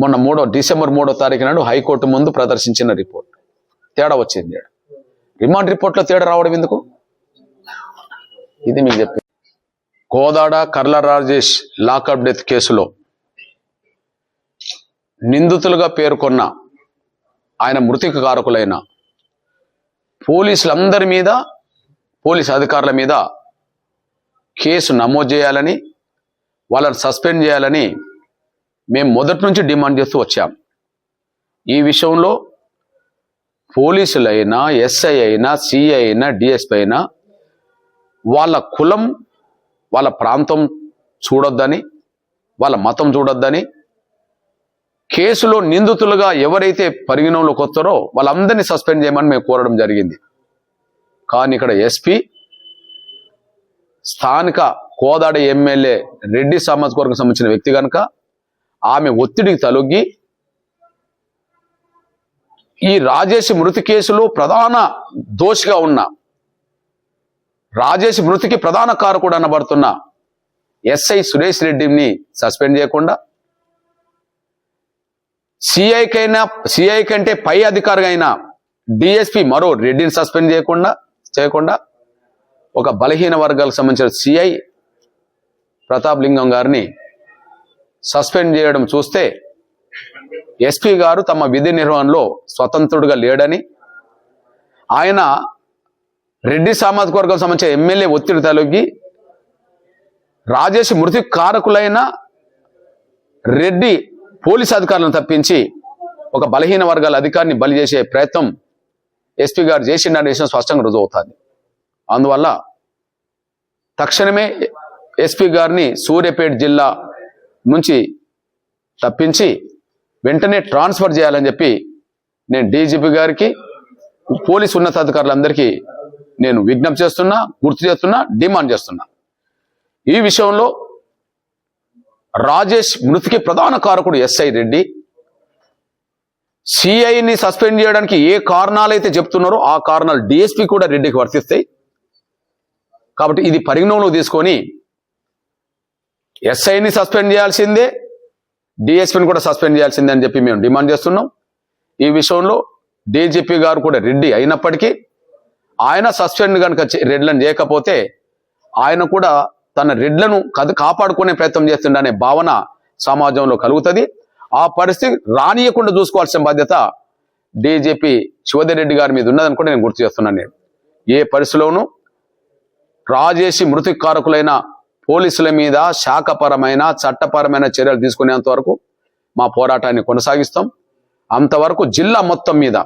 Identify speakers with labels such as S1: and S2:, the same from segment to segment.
S1: మొన్న మూడో డిసెంబర్ మూడో తారీఖు నాడు హైకోర్టు ముందు ప్రదర్శించిన రిపోర్ట్. తేడా వచ్చింది రిమాండ్ రిపోర్ట్లో తేడా రావడం ఎందుకు? ఇది మీకు చెప్పి. కోదాడ కర్ల రాజేష్ లాకప్ డెత్ కేసులో నిందితులుగా పేర్కొన్న ఆయన మృతికి కారకులైన పోలీసులందరి మీద పోలీస్ అధికారుల మీద కేసు నమోదు చేయాలని వాళ్ళని సస్పెండ్ చేయాలని మేము మొదటి నుంచి డిమాండ్ చేస్తూ వచ్చాం. ఈ విషయంలో పోలీసులైనా ఎస్ఐ అయినా సిఐ అయినా డిఎస్పీ అయినా వాళ్ళ కులం వాళ్ళ ప్రాంతం చూడొద్దని వాళ్ళ మతం చూడొద్దని కేసులో నిందితులుగా ఎవరైతే పరిగణంలోకి వస్తారో వాళ్ళందరినీ సస్పెండ్ చేయమని మేము కోరడం జరిగింది. కానీ ఇక్కడ ఎస్పీ స్థానిక కోదాడ ఎమ్మెల్యే రెడ్డి సామాజిక వర్గం సంబంధించిన వ్యక్తి కనుక ఆమె ఒత్తిడికి తలొగ్గి ఈ రాజేష్ మృతి కేసులో ప్రధాన దోషిగా ఉన్న రాజేష్ మృతికి ప్రధాన కారకుడు అనబడుతున్న ఎస్ఐ సురేష్ రెడ్డిని సస్పెండ్ చేయకుండా సిఐకైనా సిఐ కంటే పై అధికారిగా అయిన డిఎస్పి మరో రెడ్డిని సస్పెండ్ చేయకుండా చేయకుండా ఒక బలహీన వర్గాలకు సంబంధించిన సిఐ ప్రతాప్ లింగం గారిని సస్పెండ్ చేయడం చూస్తే ఎస్పీ గారు తమ విధి నిర్వహణలో స్వతంత్రుడుగా లేడని ఆయన రెడ్డి సామాజిక వర్గం సంబంధించిన ఎమ్మెల్యే ఒత్తిడి తలొగ్గి రాజేష్ మృతి కారకులైన రెడ్డి పోలీస్ అధికారులను తప్పించి ఒక బలహీన వర్గాల అధికారిని బలి చేసే ప్రయత్నం ఎస్పీ గారు చేసిండనే విషయం స్పష్టంగా రుజువు అవుతుంది అందువల్ల తక్షణమే ఎస్పీ గారిని సూర్యాపేట జిల్లా నుంచి తప్పించి వెంటనే ట్రాన్స్ఫర్ చేయాలని చెప్పి నేను డీజీపీ గారికి పోలీస్ ఉన్నతాధికారులందరికీ నేను విజ్ఞప్తి చేస్తున్నా గుర్తు చేస్తున్నా డిమాండ్ చేస్తున్నా. ఈ విషయంలో రాజేష్ మృతికి ప్రధాన కారకుడు ఎస్ఐ రెడ్డి. సిఐని సస్పెండ్ చేయడానికి ఏ కారణాలు అయితే చెప్తున్నారో ఆ కారణాలు డిఎస్పీ కూడా రెడ్డికి వర్తిస్తాయి. కాబట్టి ఇది పరిగణంలో తీసుకొని ఎస్ఐని సస్పెండ్ చేయాల్సిందే. డిఎస్పీని కూడా సస్పెండ్ చేయాల్సిందే అని చెప్పి మేము డిమాండ్ చేస్తున్నాం. ఈ విషయంలో డీజీపీ గారు కూడా రెడ్డి అయినప్పటికీ ఆయన సస్పెండ్ కనుక రెడ్లను చేయకపోతే ఆయన కూడా తన రెడ్లను కాపాడుకునే ప్రయత్నం చేస్తుండనే భావన సమాజంలో కలుగుతుంది. ఆ పరిస్థితి రానియకుండా చూసుకోవాల్సిన బాధ్యత డీజీపీ శివధర్ రెడ్డి గారి మీద ఉన్నదనుకుంటే నేను గుర్తు చేస్తున్నాను నేను. ఏ పరిస్థితిలోనూ రాజేసి మృతి కారకులైన పోలీసుల మీద శాఖపరమైన చట్టపరమైన చర్యలు తీసుకునేంత వరకు మా పోరాటాన్ని కొనసాగిస్తాం. అంతవరకు జిల్లా మొత్తం మీద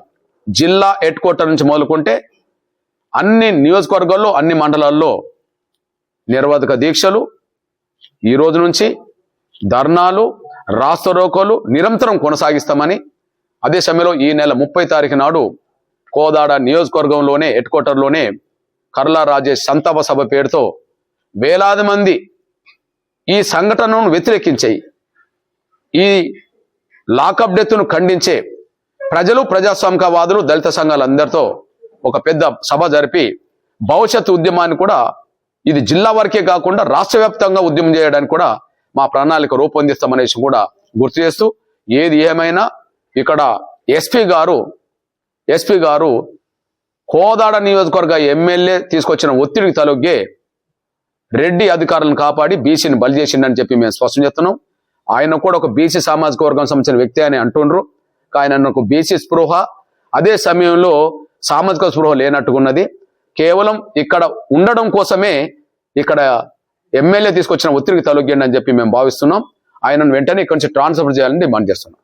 S1: జిల్లా హెడ్ క్వార్టర్ నుంచి మొదలుకుంటే అన్ని నియోజకవర్గాల్లో అన్ని మండలాల్లో నిరవధిక దీక్షలు ఈ రోజు నుంచి ధర్నాలు రాస్తరోకోలు నిరంతరం కొనసాగిస్తామని అదే సమయంలో ఈ నెల ముప్పై తారీఖు నాడు కోదాడ నియోజకవర్గంలోనే హెడ్ క్వార్టర్లోనే కర్లా రాజేష్ సంతాప సభ పేరుతో వేలాది మంది ఈ సంఘటనను వ్యతిరేకించాయి. ఈ లాకప్ డెత్ను ఖండించే ప్రజలు ప్రజాస్వామికవాదులు దళిత సంఘాలందరితో ఒక పెద్ద సభ జరిపి భవిష్యత్ ఉద్యమాన్ని కూడా ఇది జిల్లా వరకే కాకుండా రాష్ట్ర వ్యాప్తంగా ఉద్యమం చేయడానికి కూడా మా ప్రణాళిక రూపొందిస్తామనేసి కూడా గుర్తు చేస్తూ ఏది ఏమైనా ఇక్కడ ఎస్పీ గారు ఎస్పీ గారు కోదాడ నియోజకవర్గ ఎమ్మెల్యే తీసుకొచ్చిన ఒత్తిడికి తలొగ్గే రెడ్డి అధికారులను కాపాడి బీసీని బలి చేసిండని చెప్పి మేము స్పష్టం చేస్తున్నాం. ఆయన కూడా ఒక బీసీ సామాజిక వర్గం సంబంధించిన వ్యక్తి అని అంటుండ్రు. ఆయన ఒక బీసీ స్పృహ అదే సమయంలో సామాజిక స్పృహ లేనట్టుకున్నది కేవలం ఇక్కడ ఉండడం కోసమే ఇక్కడ ఎమ్మెల్యే తీసుకొచ్చిన ఒత్తిడికి తలొగ్గండి అని చెప్పి మేము భావిస్తున్నాం. ఆయనను వెంటనే ఇక్కడి నుంచి ట్రాన్స్ఫర్ చేయాలని డిమాండ్ చేస్తున్నాం.